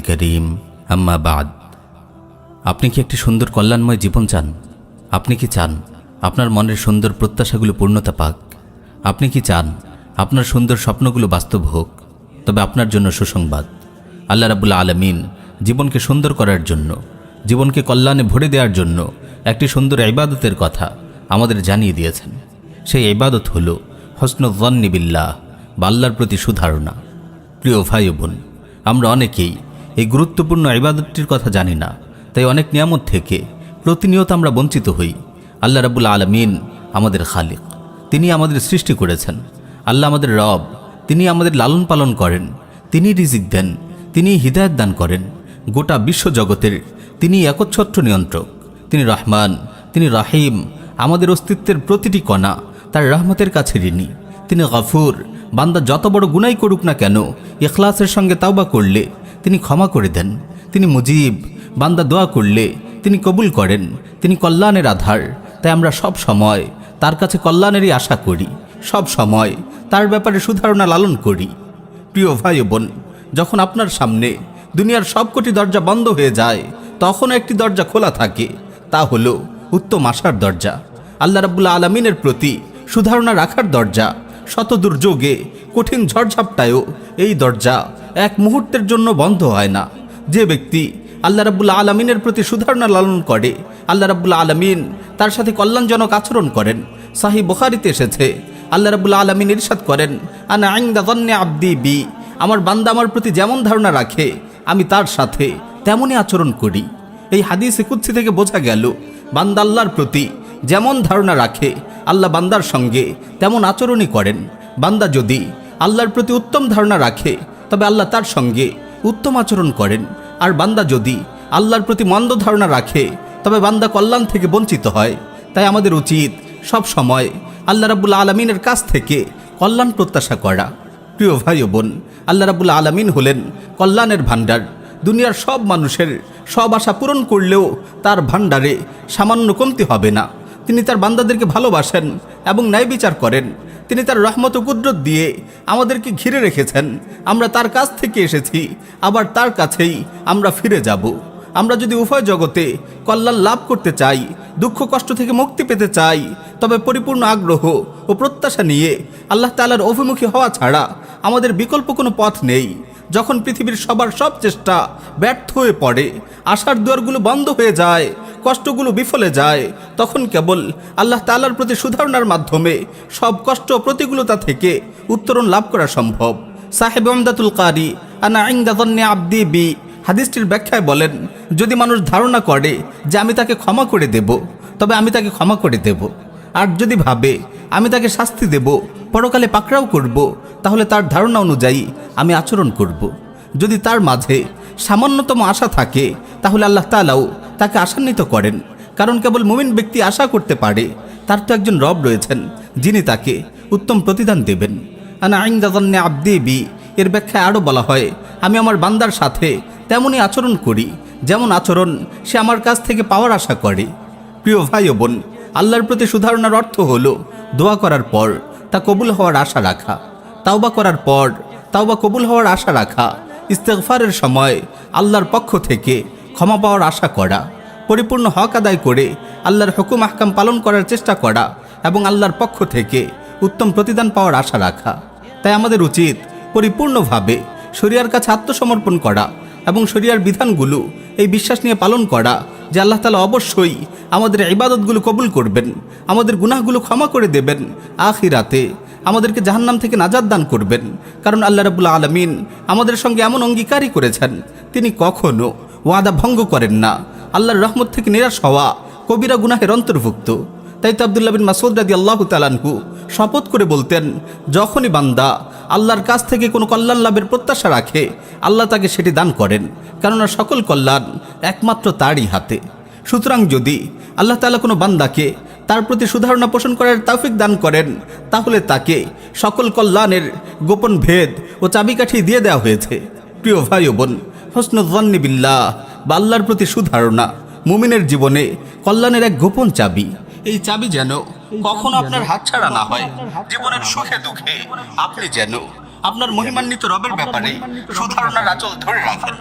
করিম। আপনি কি একটি সুন্দর কল্যাণময় জীবন চান? আপনি কি চান আপনার মনের সুন্দর প্রত্যাশাগুলো পূর্ণতা পাক? আপনি কি চান আপনার সুন্দর স্বপ্নগুলো বাস্তব হোক? তবে আপনার জন্য সুসংবাদ। আল্লাহ রাবুল্লা আলমিন জীবনকে সুন্দর করার জন্য, জীবনকে কল্যাণে ভরে দেওয়ার জন্য একটি সুন্দর ইবাদতের কথা আমাদের জানিয়ে দিয়েছেন। সেই ইবাদত হল হসনুজ্জান্নিবিল্লাহ বা আল্লাহর প্রতি সুধারণা। প্রিয় ভাই বোন, আমরা অনেকেই এই গুরুত্বপূর্ণ ইবাদতটির কথা জানি না, তাই অনেক নিয়ামত থেকে প্রতিনিয়ত আমরা বঞ্চিত হই। আল্লাহ রাবুল আলমিন আমাদের খালিক, তিনি আমাদের সৃষ্টি করেছেন। আল্লাহ আমাদের রব, তিনি আমাদের লালন পালন করেন। তিনি রিজিক দেন, তিনি হৃদায়ত দান করেন। গোটা বিশ্বজগতের তিনি একচ্ছত্র নিয়ন্ত্রক। তিনি রহমান, তিনি রাহিম, আমাদের অস্তিত্বের প্রতিটি কণা তার রহমতের কাছে ঋণী। তিনি গফুর বান্দা যত বড় গুনাই করুক না কেন, ইখলাসের সঙ্গে তাওবা করলে তিনি ক্ষমা করে দেন। তিনি মুজিব, বান্দা দোয়া করলে তিনি কবুল করেন। তিনি কল্যাণের আধার। তাই আমরা সব সময় তার কাছে কল্যাণেরই আশা করি। সব সময় তার ব্যাপারে সুধারণা লালন করি। প্রিয় ভাই বোন, যখন আপনার সামনে দুনিয়ার সবকটি দরজা বন্ধ হয়ে যায় তখন একটি দরজা খোলা থাকে। তা হলো উত্তম আশার দরজা। আল্লাহ রাবুল্লা আলমিনের প্রতি সুধারণা রাখার দরজা। শত দুর্যোগে কঠিন ঝড়ঝাপটায়ও এই দরজা এক মুহূর্তের জন্য বন্ধ হয় না। যে ব্যক্তি আল্লাহ রাবুল্লা আলমিনের প্রতি সুধারণা লালন করে, আল্লাহ রাবুল্লা আলমিন তার সাথে কল্যাণজনক আচরণ করেন। সাহি বুখারিতে এসেছে, আল্লাহ রাবুল্লা আলমিন ইরশাদ করেন, আনা আইন্দা দন্নে আব্দি বি, আমার বান্দা আমার প্রতি যেমন ধারণা রাখে, আমি তার সাথে তেমনই আচরণ করি। এই হাদিসে কুচ্ছি থেকে বোঝা গেল, বান্দা আল্লাহর প্রতি যেমন ধারণা রাখে আল্লাহ বান্দার সঙ্গে তেমন আচরণই করেন। বান্দা যদি আল্লাহর প্রতি উত্তম ধারণা রাখে, তবে আল্লাহ তার সঙ্গে উত্তম আচরণ করেন। আর বান্দা যদি আল্লাহর প্রতি মন্দ ধারণা রাখে, তবে বান্দা কল্যাণ থেকে বঞ্চিত হয়। তাই আমাদের উচিত সব সময় আল্লাহ রাবুল্লা আলমিনের কাছ থেকে কল্যাণ প্রত্যাশা করা। প্রিয় ভাই বোন, আল্লাহ রাবুল্লা আলমিন হলেন কল্যাণের ভাণ্ডার। দুনিয়ার সব মানুষের সব আশা পূরণ করলেও তার ভাণ্ডারে সামান্য কমতি হবে না। তিনি তার বান্দাদেরকে ভালোবাসেন এবং ন্যায় বিচার করেন। তিনি তার রহমত কুদরত দিয়ে আমাদেরকে ঘিরে রেখেছেন। আমরা তার কাছ থেকে এসেছি, আবার তার কাছেই আমরা ফিরে যাব। আমরা যদি উভয় জগতে কল্যাণ লাভ করতে চাই, দুঃখ কষ্ট থেকে মুক্তি পেতে চাই, তবে পরিপূর্ণ আগ্রহ ও প্রত্যাশা নিয়ে আল্লাহ তালার অভিমুখী হওয়া ছাড়া আমাদের বিকল্প কোনো পথ নেই। যখন পৃথিবীর সবার সব চেষ্টা ব্যর্থ হয়ে পড়ে, আশার দুয়ারগুলো বন্ধ হয়ে যায়, কষ্টগুলো বিফলে যায়, তখন কেবল আল্লাহ তালার প্রতি সুধারণার মাধ্যমে সব কষ্ট প্রতিকূলতা থেকে উত্তরণ লাভ করা সম্ভব। সাহেব আমদাতুল কারি, আনা আব্দি বি, হাদিসটির ব্যাখ্যায় বলেন, যদি মানুষ ধারণা করে যে আমি তাকে ক্ষমা করে দেব, তবে আমি তাকে ক্ষমা করে দেব। আর যদি ভাবে, আমি তাকে শাস্তি দেব পরকালে পাকড়াও করব, তাহলে তার ধারণা অনুযায়ী আমি আচরণ করব। যদি তার মাঝে সামান্যতম আশা থাকে, তাহলে আল্লাহ তালাও তাকে আশান্বিত করেন। কারণ কেবল মুমিন ব্যক্তি আশা করতে পারে, তার তো একজন রব রয়েছেন, যিনি তাকে উত্তম প্রতিদান দেবেন। আনা আইন্দাদন্নে আব্দি বি, এর ব্যাখ্যায় আরও বলা হয়, আমি আমার বান্দার সাথে তেমনই আচরণ করি, যেমন আচরণ সে আমার কাছ থেকে পাওয়ার আশা করে। প্রিয় ভাই ও বোন, আল্লাহর প্রতি সুধারণার অর্থ হলো দোয়া করার পর তা কবুল হওয়ার আশা রাখা। তাওবা করার পর, তাওবা কবুল হওয়ার আশা রাখা, ইস্তেগফারের সময় আল্লাহর পক্ষ থেকে ক্ষমা পাওয়ার আশা করা, পরিপূর্ণ হক আদায় করে আল্লাহর হুকুম আহকাম পালন করার চেষ্টা করা এবং আল্লাহর পক্ষ থেকে উত্তম প্রতিদান পাওয়ার আশা রাখা। তাই আমাদের উচিত পরিপূর্ণভাবে শরিয়ার কাছে আত্মসমর্পণ করা এবং শরিয়ার বিধানগুলো এই বিশ্বাস নিয়ে পালন করা যে আল্লাহ তালা অবশ্যই আমাদের ইবাদতগুলো কবুল করবেন, আমাদের গুনাহগুলো ক্ষমা করে দেবেন আখিরাতে, আমাদেরকে জাহান্নাম থেকে নাজাদ দান করবেন। কারণ আল্লাহ রাবুল্লা আলমিন আমাদের সঙ্গে এমন অঙ্গীকারই করেছেন, তিনি কখনো ওয়াদা ভঙ্গ করেন না। আল্লাহর রহমত থেকে নিরাশ হওয়া কবিরা গুনাহের অন্তর্ভুক্ত। তাই তো আবদুল্লাহ বিন মাসুদ রাদি আল্লাহ তালানহু শপথ করে বলতেন, যখনই বান্দা আল্লাহর কাছ থেকে কোনো কল্যাণ লাভের প্রত্যাশা রাখে, আল্লাহ তাকে সেটি দান করেন, কেননা সকল কল্যাণ একমাত্র তারই হাতে। সুতরাং যদি আল্লাহ তালা কোনো বান্দাকে তার প্রতি সুধারণা পোষণ করার তৌফিক দান করেন, তাহলে তাকে সকল কল্যাণের গোপন ভেদ ও চাবিকাঠি দিয়ে দেওয়া হয়েছে। প্রিয় ভাই বোন, হসনুজ্জান্নি বিল্লাহ বা আল্লাহর প্রতি সুধারণা, মুমিনের জীবনে কল্যাণের এক গোপন চাবি। এই চাবি যেন কখনো আপনার হাত ছাড়া না হয়। জীবনের সুখে দুঃখে আপনি যেন আপনার মহিমান্বিত রবের ব্যাপারে সুধারণার আচল ধরে রাখেন।